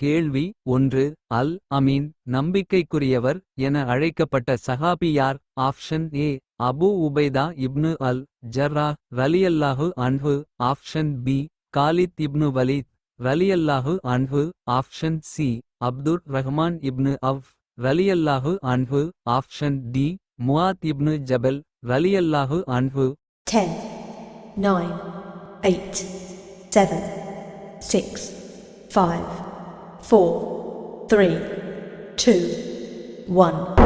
கேள்வி ஒன்று அல் அமீன் நம்பிக்கைக்குரியவர் என அழைக்கப்பட்ட சஹாபி யார்? Option A Abu Ubaidah ibn al Jarrah ரலியல்லாஹு அன்ஹு. Option B Khalid ibn Walid ரலியல்லாஹு அன்ஹு. Option C Abdur Rahman ibn Auf ரலியல்லாஹு அன்ஹு. ஆப்ஷன் டி முவாத் இப்னு ஜபல் ரலியல்லாஹு அன்ஹு. 10, 9, 8, 7, 6, 5, 4, 3, 2, 1.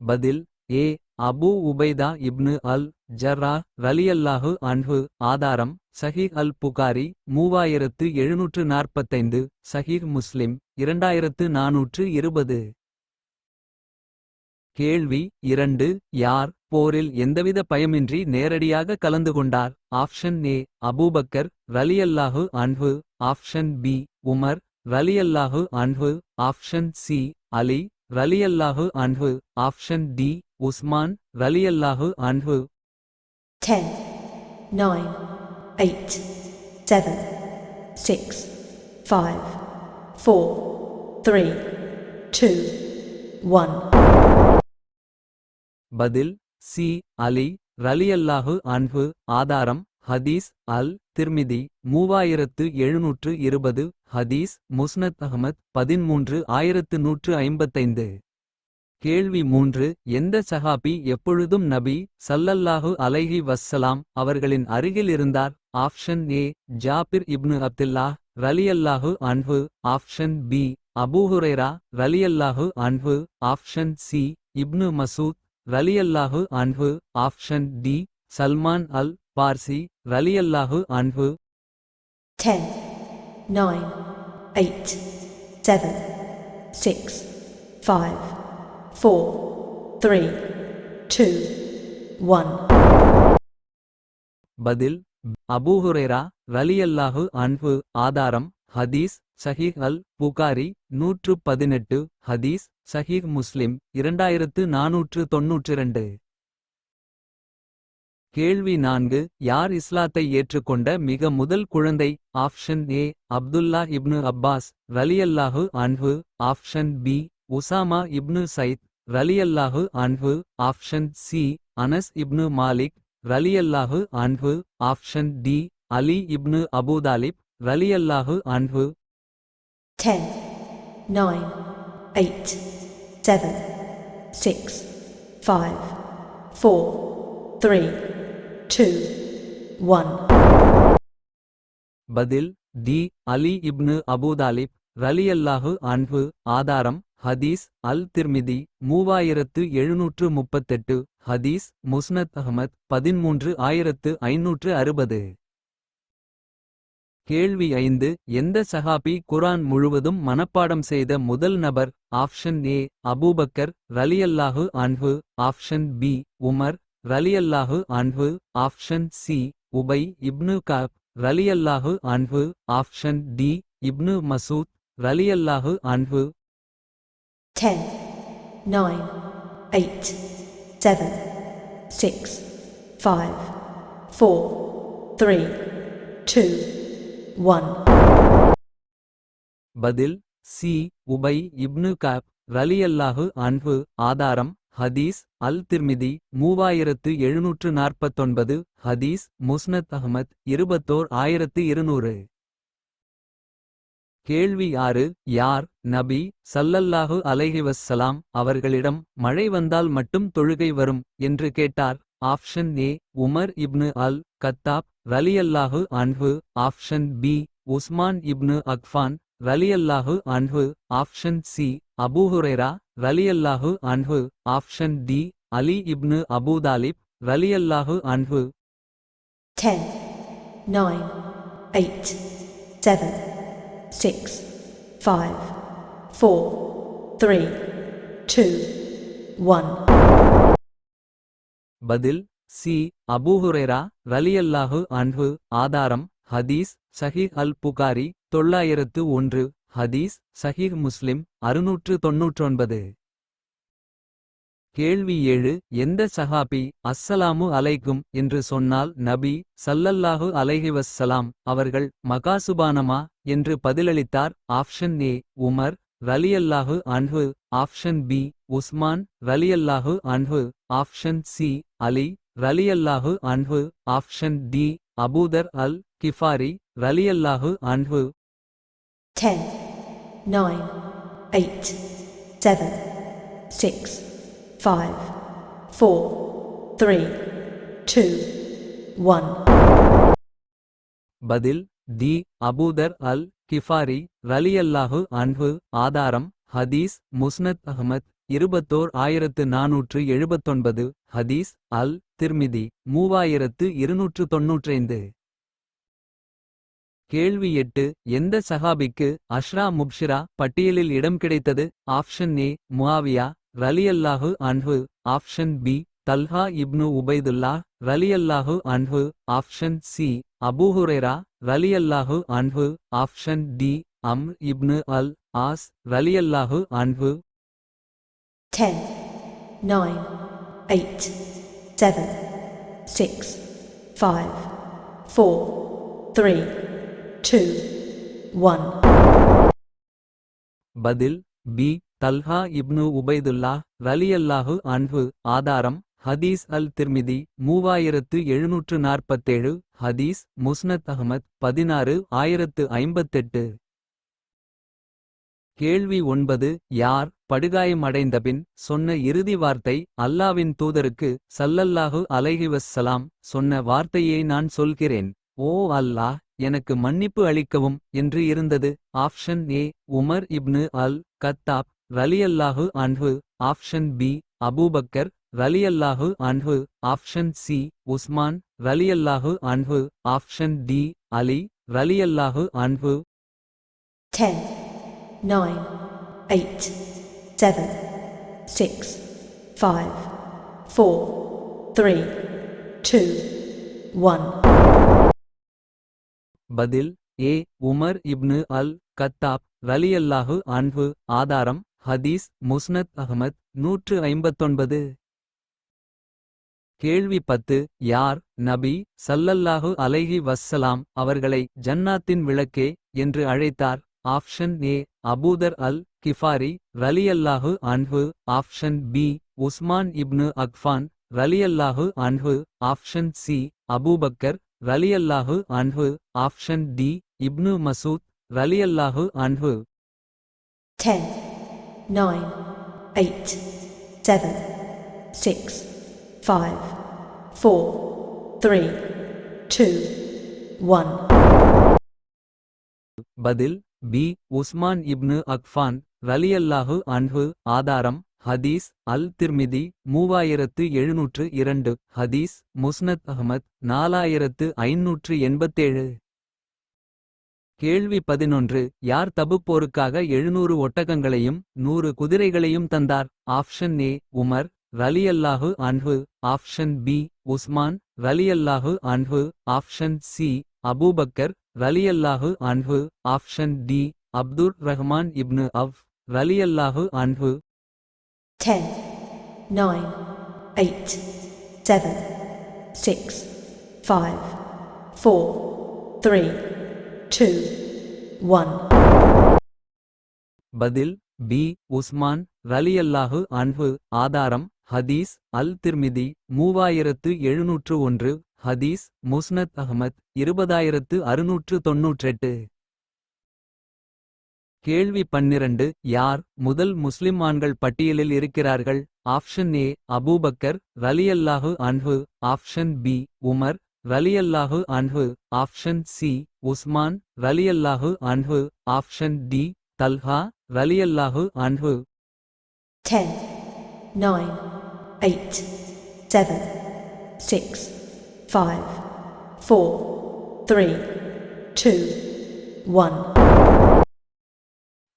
பதில் ஏ Abu Ubaidah ibn al Jarrah ரலியல்லாஹு அன்ஹு ஆதாரம் சஹீஹ் அல் புகாரி மூவாயிரத்து எழுநூற்று நாற்பத்தைந்து சஹீஹ் முஸ்லிம் இரண்டாயிரத்து நாநூற்று இருபது கேள்வி இரண்டு. யார்? போரில் எந்தவித பயமின்றி நேரடியாக கலந்து கொண்டார்? Option A. அபூபக்கர் ரலியல்லாஹு அன்பு ஆப்ஷன் பி. உமர் ரலியல்லாஹு அன்பு ஆப்ஷன் சி. அலி ரலியல்லாஹு அன்பு ஆப்ஷன் டி. உஸ்மான் ரலியல்லாஹு அன்பு 10, 9, 8, 7, 6, 5, 4, 3, 2, 1. பதில் சி அலி ரலியல்லாஹு அன்பு ஆதாரம் ஹதீஸ் அல் திர்மிதி மூவாயிரத்து எழுநூற்று இருபது ஹதீஸ் முஸ்னத் அஹ்மத் பதிமூன்று ஆயிரத்து நூற்று ஐம்பத்தைந்து. கேள்வி மூன்று எந்த சஹாபி எப்பொழுதும் நபி சல்லல்லாஹு அலைஹி வஸ்ஸலாம் அவர்களின் அருகில் இருந்தார்? Option A Jabir ibn Abdullah ரலியல்லாஹு அன்பு ஆப்ஷன் பி அபூஹுரைரா ரலியல்லாஹு அன்பு ஆப்ஷன் சி இப்னு மசூத் ரலியல்லாஹு அன்ஹு option D Salman al Farsi ரலியல்லாஹு அன்ஹு 10, 9, 8, 7, 6, 5, 4, 3, 2, 1. பதில் அபூஹுரேரா ரலியல்லாஹு அன்ஹு ஆதாரம் ஹதீஸ் சஹீஹ் அல் புகாரி நூற்று பதினெட்டு ஹதீஸ் சஹீஹ் முஸ்லிம் இரண்டாயிரத்து நாநூற்று தொன்னூற்றிரண்டு கேள்வி நான்கு யார் இஸ்லாத்தை ஏற்றுக்கொண்ட மிக முதல் குழந்தை? Option A Abdullah ibn Abbas ரலியல்லாஹு அன்ஹு. Option B Usama ibn Zaid ரலியல்லாஹு அன்ஹு. Option C Anas ibn Malik ரலியல்லாஹு அன்ஹு. Option D Ali ibn Abu Talib ரலியல்லாஹு அன்ஹு. 10, 9, 8, 7, 6, 5, 4, 3, 2, 1. பதில் டி. அலி இப்னு அபூதாலிப் ரலியல்லாஹு அன்பு ஆதாரம் ஹதீஸ் அல் திர்மிதி மூவாயிரத்து எழுநூற்று முப்பத்தெட்டு. ஹதீஸ் முஸ்னத் அஹ்மத் பதிமூன்று ஆயிரத்து ஐநூற்று அறுபது. கேள்வி ஐந்து எந்த சஹாபி குரான் முழுவதும் மனப்பாடம் செய்த முதல் நபர்? ஆப்ஷன் ஏ அபூபக்கர் ரலியல்லாஹு அன்ஹு. ஆப்ஷன் பி உமர் ரலியல்லாஹு அன்ஹு. Option C Ubayy ibn Kab ரலியல்லாஹு அன்ஹு. ஆப்ஷன் டி இப்னு மசூத் ரலியல்லாஹு அன்ஹு. 10, 9, 8, 7, 6, 5, 4, 3, 2, ஒன் பதில் சி உபை இப்னு காப் ரலியல்லாஹு அன்பு ஆதாரம் ஹதீஸ் அல் திர்மிதி மூவாயிரத்து எழுநூற்று நாற்பத்தொன்பது ஹதீஸ் முஸ்னத் அஹ்மத் இருபத்தோர் ஆயிரத்து இருநூறு. கேள்வி ஆறு யார் நபி சல்லல்லாஹு அலைஹி வஸ்ஸலாம் அவர்களிடம் மழை வந்தால் மட்டும் தொழுகை வரும் என்று கேட்டார். Option A Umar ibn al Khattab ரலியல்லாஹு அன்ஹு option B Usman ibn Affan ரலியல்லாஹு அன்ஹு ஆப்ஷன் சி அபூஹுரேரா ரலியல்லாஹு அன்ஹு option D Ali ibn Abu Talib ரலியல்லாஹு அன்ஹு 10, 9, 8, 7, 6, 5, 4, 3, 2, 1. பதில் சி. அபூஹுரேரா ரலியல்லாஹு அன்ஹு ஆதாரம் ஹதீஸ் சஹீஹ் அல் புகாரி தொள்ளாயிரத்து ஒன்று ஹதீஸ் சஹீஹ் முஸ்லிம் அறுநூற்று தொன்னூற்றொன்பது. கேள்வி ஏழு எந்த சஹாபி அஸ்ஸலாமு அலைக்கும் என்று சொன்னால் நபி சல்லல்லாஹு அலைஹிவஸ்ஸலாம் அவர்கள் மகாசுபானமா என்று பதிலளித்தார் ஆப்ஷன் ஏ உமர் ரலியல்லாஹு அன்ஹு ஆப்ஷன் பி உஸ்மான். ரலியல்லாஹு அன்ஹு ஆப்ஷன் சி அலி. ரலியல்லாஹு அன்ஹு option D Abu Dharr al Ghifari. ரலியல்லாஹு அன்ஹு. 10, 9, 8, 7, 6, 5, 4, 3, 2, 1. பதில் டி அபூதர் அல் கிஃபாரி ரலியல்லாஹு அன்ஹு ஆதாரம் ஹதீஸ் முஸ்னத் அஹ்மத் இருபத்தோர் ஆயிரத்து நாநூற்று எழுபத்தொன்பது ஹதீஸ் அல் திர்மிதி மூவாயிரத்து இருநூற்று தொன்னூற்றைந்து. கேள்வி எட்டு எந்த சஹாபிக்கு அஷ்ரா முப்ஷிரா பட்டியலில் இடம் கிடைத்தது? ஆப்ஷன் ஏ முஆவியா ரலியல்லாஹு அன்ஹு option B Talha ibn Ubaidullah ரலியல்லாஹு அன்ஹு ஆப்ஷன் சி அபூஹுரேரா ரலியல்லாஹு அன்ஹு option D Amr ibn al As ரலியல்லாஹு அன்ஹு 10, 9, 8, 7, 6, 5, 4, 3, 2, 1. பதில் பி தல்ஹா இப்னு உபைதுல்லா ரலியல்லாஹு அன்ஹு ஆதாரம் ஹதீஸ் அல் திர்மிதி மூவாயிரத்து எழுநூற்று நாற்பத்தேழு ஹதீஸ் முஸ்னத் அஹ்மத் பதினாறு ஆயிரத்து ஐம்பத்தெட்டு. கேள்வி ஒன்பது யார் படுகாயமடைந்தபின் சொன்ன இறுதி வார்த்தை அல்லாவின் தூதருக்கு சல்லல்லாஹு அலைஹிவஸ்ஸலாம் சொன்ன வார்த்தையை நான் சொல்கிறேன். ஓ அல்லாஹ் எனக்கு மன்னிப்பு அளிக்கவும் என்று இருந்தது. Option A Umar ibn al Khattab ரலியல்லாஹு அன்ஹு. ஆப்ஷன் பி அபூபக்கர் ரலியல்லாஹு அன்ஹு ஆப்ஷன் சி உஸ்மான். ரலியல்லாஹு அன்ஹு ஆப்ஷன் டி அலி. அன்ஹு. 10, 9, 8, 7, 6, 5, 4, 3, 2, 1. பதில் A Umar ibn al Khattab. ரலியல்லாஹு அன்ஹு ஆதாரம் ஹதீஸ் முஸ்னத் அஹ்மத் நூற்று ஐம்பத்தொன்பது. கேள்வி பத்து யார் நபி சல்லல்லாஹு அலைஹி வஸ்ஸலாம் அவர்களை ஜன்னாத்தின் விளக்கே என்று அழைத்தார்? Option A Abu Dhar al Ghifari ரலியல்லாஹு அன்ஹு. Option B Usman ibn Affan ரலியல்லாஹு அன்ஹு. ஆப்ஷன் சி அபூபக்கர் ரலியல்லாஹு அன்ஹு. ஆப்ஷன் டி இப்னு மசூத் ரலியல்லாஹு அன்ஹு. 10, 9, 8, 7, 6, 5, 4, 3, 2, 1. பதில் பி உஸ்மான் இப்னு அக்ஃபான் ரலியல்லாஹு அன்ஹு ஆதாரம் ஹதீஸ் அல் திர்மிதி மூவாயிரத்து எழுநூற்று இரண்டு. ஹதீஸ் முஸ்னத் அஹ்மத் நாலாயிரத்து ஐநூற்று எண்பத்தேழு. கேள்வி பதினொன்று. யார் தபுப்போருக்காக எழுநூறு ஒட்டகங்களையும் நூறு குதிரைகளையும் தந்தார்? ஆப்ஷன் ஏ உமர் ரலியல்லாஹு அன்ஹு ஆப்ஷன் பி உஸ்மான். ரலியல்லாஹு அன்ஹு ஆப்ஷன் சி அபூபக்கர். ரலியல்லாஹு அன்ஹு option D Abdur Rahman ibn Auf. ரலியல்லாஹு அன்ஹு. 10, 9, 8, 7, 6, 5, 4, 3, 2, 1. பதில் பி உஸ்மான். ரலியல்லாஹு அன்ஹு ஆதாரம் ஹதீஸ் அல் திர்மிதி மூவாயிரத்து எழுநூற்று ஒன்று ஹதீஸ் முஸ்னத் அஹ்மத் இருபதாயிரத்து அறுநூற்று தொன்னூற்றெட்டு. கேள்வி பன்னிரண்டு யார் முதல் முஸ்லிம் ஆண்கள் பட்டியலில் இருக்கிறார்கள்? ஆப்ஷன் ஏ அபூபக்கர் ரலியல்லாஹு அன்ஹு. ஆப்ஷன் பி உமர் ரலியல்லாஹு அன்ஹு. ஆப்ஷன் சி உஸ்மான் ரலியல்லாஹு அன்ஹு. ஆப்ஷன் டி தல்ஹா ரலியல்லாஹு அன்ஹு. 10, 9, 8, 7, 6, 5, 4, 3, 2, 1.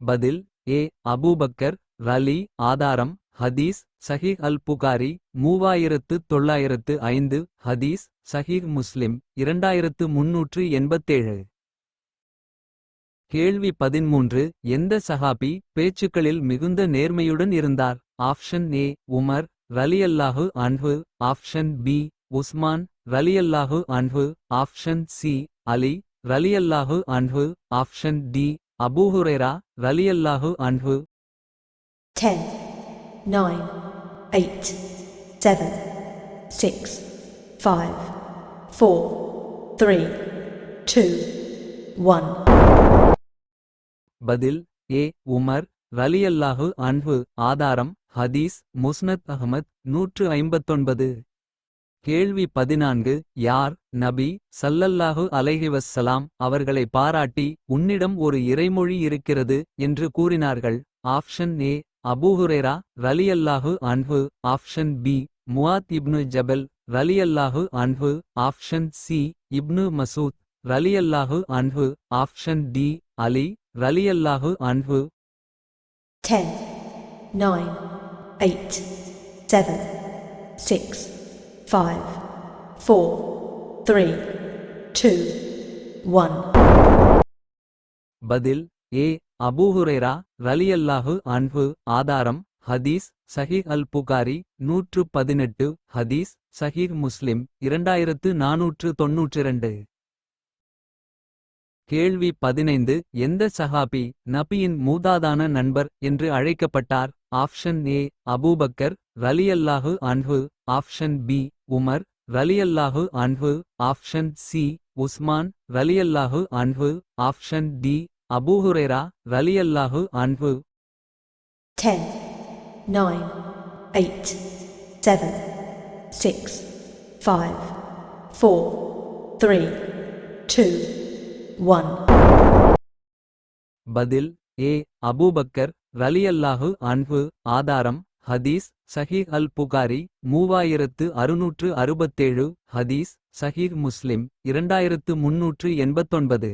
பதில் ஏ அபூபக்கர் ரலி ஆதாரம் ஹதீஸ் சஹீஹ் அல் புகாரி மூவாயிரத்து தொள்ளாயிரத்து ஐந்து ஹதீஸ் சஹீஹ் முஸ்லிம் இரண்டாயிரத்து முன்னூற்று எண்பத்தேழு கேள்வி பதிமூன்று எந்த சஹாபி பேச்சுக்களில் மிகுந்த நேர்மையுடன் இருந்தார் ஆப்ஷன் ஏ உமர் ரலியல்லாஹு அன்ஹு ஆப்ஷன் பி உஸ்மான். ரலியல்லாஹு அன்ஹு ஆப்ஷன் சி அலி. ரலியல்லாஹு அன்ஹு ஆப்ஷன் டி அபூஹுரேரா ரலியல்லாஹு அன்ஹு. 10, 9, 8, 7, 6, 5, 4, 3, 2, 1. பதில் ஏ உமர். ரலியல்லாஹு அன்ஹு ஆதாரம். ஹதீஸ் முஸ்னத் அஹமத் நூற்று ஐம்பத்தொன்பது. கேள்வி பதினான்கு யார் நபி சல்லல்லாஹு அலைஹி அவர்களை பாராட்டி உன்னிடம் ஒரு இறைமொழி இருக்கிறது என்று கூறினார்கள்? ஆப்ஷன் ஏ அபூஹுரேரா ரலியல்லாஹு அன்ஹு. ஆப்ஷன் பி முவாத் இப்னு ஜபல் ரலியல்லாஹு அன்ஹு. ஆப்ஷன் சி இப்னு மசூத் ரலியல்லாஹு அன்ஹு. ஆப்ஷன் டி அலி ரலியல்லாஹு அன்ஹு. 10, 9, 8, 7, 6, 5, 4, 3, 2, 1. பதில் ஏ அபூஹுரேரா ரலியல்லாஹு அன்பு ஆதாரம் ஹதீஸ் சஹீஹ் அல் புகாரி நூற்று பதினெட்டு ஹதீஸ் சஹீஹ் முஸ்லிம் இரண்டாயிரத்து நாநூற்று தொன்னூற்றிரண்டு கேள்வி பதினைந்து எந்த சஹாபி நபியின் மூதாதான நண்பர் என்று அழைக்கப்பட்டார்? ஆப்ஷன் ஏ அபூபக்கர் ரலியல்லாஹு அன்ஹு. ஆப்ஷன் பி உமர் ரலியல்லாஹு அன்ஹு. ஆப்ஷன் சி உஸ்மான் ரலியல்லாஹு அன்ஹு. ஆப்ஷன் டி அபூஹுரேரா ரலியல்லாஹு அன்ஹு. 10, 9, 8, 7, 6, 5, 4, 3, 2, பதில் ஏ அபூபக்கர் ரலியல்லாஹு அன்பு ஆதாரம் ஹதீஸ் சஹீஹ் அல் புகாரி மூவாயிரத்து அறுநூற்று அறுபத்தேழு ஹதீஸ் சஹீஹ் முஸ்லிம் இரண்டாயிரத்து முன்னூற்று எண்பத்தொன்பது.